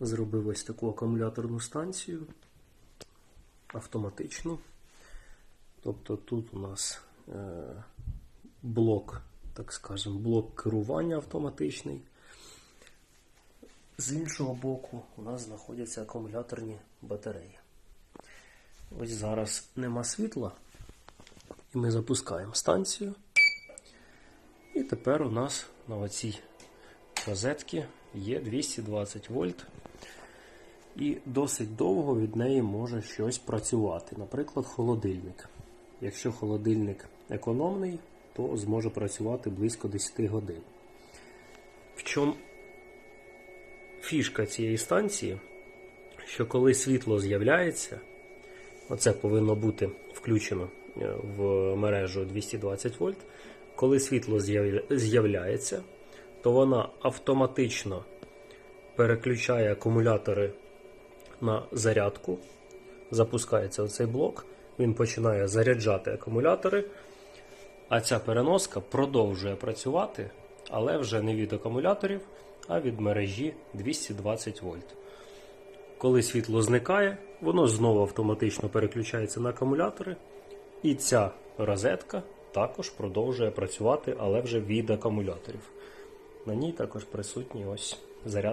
зробив ось таку акумуляторну станцію автоматичну. Тобто тут у нас е, блок, так скажемо, блок керування автоматичний. З іншого боку у нас знаходяться акумуляторні батареї. Ось зараз нема світла, і ми запускаємо станцію. І тепер у нас на оцій розетці є 220 вольт. І досить довго від неї може щось працювати. Наприклад, холодильник. Якщо холодильник економний, то зможе працювати близько 10 годин. В чому фішка цієї станції, що коли світло з'являється, оце повинно бути включено е, в мережу 220 вольт. Коли світло з'явля- з'являється, то вона автоматично переключає акумулятори на зарядку. Запускається оцей блок, він починає заряджати акумулятори, а ця переноска продовжує працювати, але вже не від акумуляторів, а від мережі 220 вольт. Коли світло зникає, воно знову автоматично переключається на акумулятори, і ця розетка також продовжує працювати, але вже від акумуляторів. На ній також присутній ось зарядка